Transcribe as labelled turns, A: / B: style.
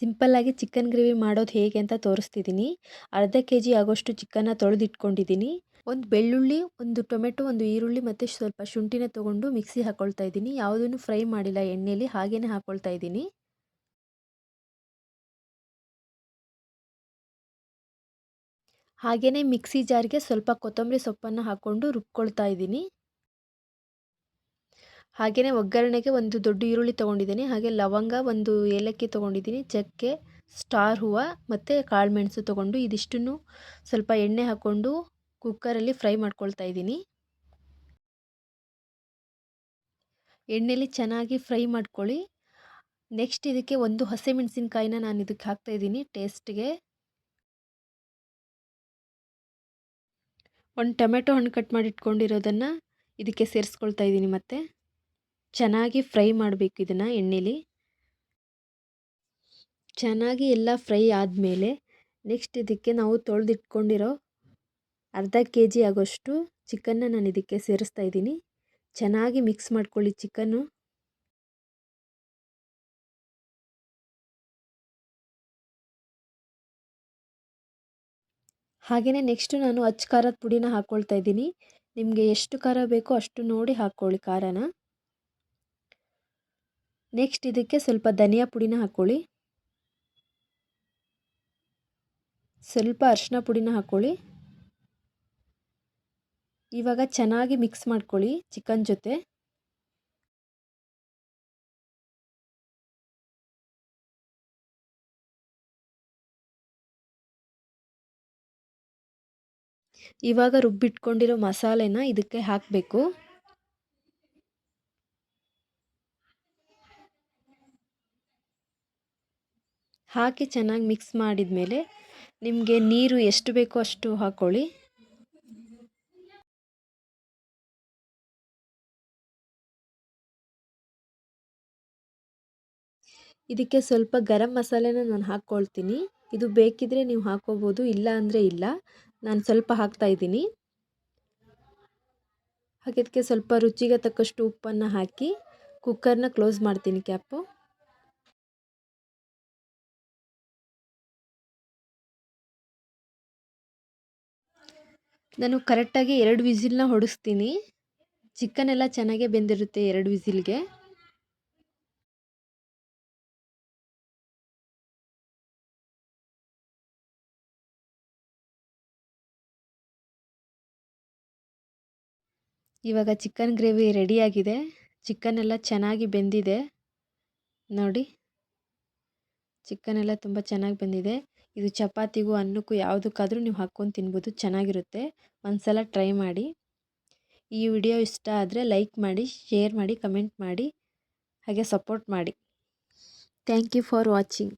A: ಸಿಂಪಲ್ಲಾಗಿ chicken gravy ಮಾಡೋದು ಹೇಗೆ ಅಂತ ತೋರಿಸ್ತಿದ್ದೀನಿ. ಅರ್ಧ ಕೆ ಜಿ ಆಗೋಷ್ಟು ಚಿಕನ್ನ ತೊಳೆದಿಟ್ಕೊಂಡಿದ್ದೀನಿ. ಒಂದು ಬೆಳ್ಳುಳ್ಳಿ, ಒಂದು ಟೊಮೆಟೊ, ಒಂದು ಈರುಳ್ಳಿ ಮತ್ತು ಸ್ವಲ್ಪ ಶುಂಠಿನ ತೊಗೊಂಡು ಮಿಕ್ಸಿ ಹಾಕ್ಕೊಳ್ತಾ ಇದ್ದೀನಿ. ಯಾವುದನ್ನು ಫ್ರೈ ಮಾಡಿಲ್ಲ ಎಣ್ಣೆಯಲ್ಲಿ ಹಾಗೇ ಹಾಕ್ಕೊಳ್ತಾ ಇದ್ದೀನಿ. ಹಾಗೆಯೇ ಮಿಕ್ಸಿ ಜಾರ್ಗೆ ಸ್ವಲ್ಪ ಕೊತ್ತಂಬರಿ ಸೊಪ್ಪನ್ನು ಹಾಕ್ಕೊಂಡು ರುಬ್ಕೊಳ್ತಾ ಇದ್ದೀನಿ. ಹಾಗೆಯೇ ಒಗ್ಗರಣೆಗೆ ಒಂದು ದೊಡ್ಡ ಈರುಳ್ಳಿ ತೊಗೊಂಡಿದ್ದೀನಿ, ಹಾಗೆ ಲವಂಗ ಒಂದು ಏಲಕ್ಕಿ ತೊಗೊಂಡಿದ್ದೀನಿ, ಚಕ್ಕೆ, ಸ್ಟಾರ್ ಹೂವು ಮತ್ತು ಕಾಳುಮೆಣಸು ತೊಗೊಂಡು ಇದಿಷ್ಟನ್ನು ಸ್ವಲ್ಪ ಎಣ್ಣೆ ಹಾಕ್ಕೊಂಡು ಕುಕ್ಕರಲ್ಲಿ ಫ್ರೈ ಮಾಡ್ಕೊಳ್ತಾ ಇದ್ದೀನಿ. ಎಣ್ಣೆಲಿ ಚೆನ್ನಾಗಿ ಫ್ರೈ ಮಾಡ್ಕೊಳ್ಳಿ. ನೆಕ್ಸ್ಟ್ ಇದಕ್ಕೆ ಒಂದು ಹಸಿಮೆಣಸಿನ್ಕಾಯಿನ ನಾನು ಇದಕ್ಕೆ ಹಾಕ್ತಾಯಿದ್ದೀನಿ ಟೇಸ್ಟ್ಗೆ. ಒಂದು ಟೊಮೆಟೊ ಹಣ್ಣು ಕಟ್ ಮಾಡಿ ಇಟ್ಕೊಂಡಿರೋದನ್ನು ಇದಕ್ಕೆ ಸೇರಿಸ್ಕೊಳ್ತಾ ಇದ್ದೀನಿ ಮತ್ತೆ. ಚೆನ್ನಾಗಿ ಫ್ರೈ ಮಾಡಬೇಕು ಇದನ್ನು ಎಣ್ಣೆಲಿ. ಚೆನ್ನಾಗಿ ಎಲ್ಲ ಫ್ರೈ ಆದಮೇಲೆ ನೆಕ್ಸ್ಟ್ ಇದಕ್ಕೆ ನಾವು ತೊಳೆದಿಟ್ಕೊಂಡಿರೋ ಅರ್ಧ ಕೆ ಜಿ ಆಗೋಷ್ಟು ಚಿಕನ್ನ ನಾನು ಇದಕ್ಕೆ ಸೇರಿಸ್ತಾ ಇದ್ದೀನಿ. ಚೆನ್ನಾಗಿ ಮಿಕ್ಸ್ ಮಾಡ್ಕೊಳ್ಳಿ ಚಿಕನ್ನು. ಹಾಗೆಯೇ ನೆಕ್ಸ್ಟು ನಾನು ಅಚ್ಚ ಖಾರದ ಪುಡಿನ ಹಾಕ್ಕೊಳ್ತಾ ಇದ್ದೀನಿ. ನಿಮಗೆ ಎಷ್ಟು ಖಾರ ಬೇಕೋ ಅಷ್ಟು ನೋಡಿ ಹಾಕ್ಕೊಳ್ಳಿ ಖಾರನ. ನೆಕ್ಸ್ಟ್ ಇದಕ್ಕೆ ಸ್ವಲ್ಪ ಧನಿಯಾ ಪುಡಿನ ಹಾಕ್ಕೊಳ್ಳಿ ಸ್ವಲ್ಪ ಅರಿಶಿನ ಪುಡಿನ ಹಾಕ್ಕೊಳ್ಳಿ ಇವಾಗ ಚೆನ್ನಾಗಿ ಮಿಕ್ಸ್ ಮಾಡ್ಕೊಳ್ಳಿ ಚಿಕನ್ ಜೊತೆ. ಇವಾಗ ರುಬ್ಬಿಟ್ಕೊಂಡಿರೋ ಮಸಾಲೆನ ಇದಕ್ಕೆ ಹಾಕಬೇಕು. ಹಾಕಿ ಚೆನ್ನಾಗಿ ಮಿಕ್ಸ್ ಮಾಡಿದ ಮೇಲೆ ನಿಮಗೆ ನೀರು ಎಷ್ಟು ಬೇಕೋ ಅಷ್ಟು ಹಾಕ್ಕೊಳ್ಳಿ ಇದಕ್ಕೆ ಸ್ವಲ್ಪ ಗರಂ ಮಸಾಲೆನ ನಾನು ಹಾಕ್ಕೊಳ್ತೀನಿ. ಇದು ಬೇಕಿದ್ರೆ ನೀವು ಹಾಕೋಬೋದು, ಇಲ್ಲ ಅಂದರೆ ಇಲ್ಲ. ನಾನು ಸ್ವಲ್ಪ ಹಾಕ್ತಾ ಇದ್ದೀನಿ. ಹಾಗೆ ಇದಕ್ಕೆ ಸ್ವಲ್ಪ ರುಚಿಗೆ ತಕ್ಕಷ್ಟು ಉಪ್ಪನ್ನು ಹಾಕಿ ಕುಕ್ಕರ್ನ ಕ್ಲೋಸ್ ಮಾಡ್ತೀನಿ ಕ್ಯಾಪು. ನಾನು ಕರೆಕ್ಟಾಗಿ ಎರಡು ವಿಸಿಲ್ನ ಹೊಡಿಸ್ತೀನಿ. ಚಿಕನ್ ಎಲ್ಲ ಚೆನ್ನಾಗೇ ಬೆಂದಿರುತ್ತೆ ಎರಡು ವಿಸಿಲ್ಗೆ. ಇವಾಗ ಚಿಕನ್ ಗ್ರೇವಿ ರೆಡಿಯಾಗಿದೆ. ಚಿಕನ್ ಎಲ್ಲ ಚೆನ್ನಾಗಿ ಬೆಂದಿದೆ. ನೋಡಿ. ಚಿಕನ್ ಎಲ್ಲ ತುಂಬ ಚೆನ್ನಾಗಿ ಬಂದಿದೆ. ಇದು ಚಪಾತಿಗೂ, ಅನ್ನಕ್ಕೂ ಯಾವುದಕ್ಕಾದರೂ ನೀವು ಹಾಕ್ಕೊಂಡು ತಿನ್ಬೋದು, ಚೆನ್ನಾಗಿರುತ್ತೆ. ಒಂದು ಸಲ ಟ್ರೈ ಮಾಡಿ. ಈ ವಿಡಿಯೋ ಇಷ್ಟ ಆದರೆ ಲೈಕ್ ಮಾಡಿ, ಶೇರ್ ಮಾಡಿ, ಕಮೆಂಟ್ ಮಾಡಿ, ಹಾಗೆ ಸಪೋರ್ಟ್ ಮಾಡಿ. Thank you for watching.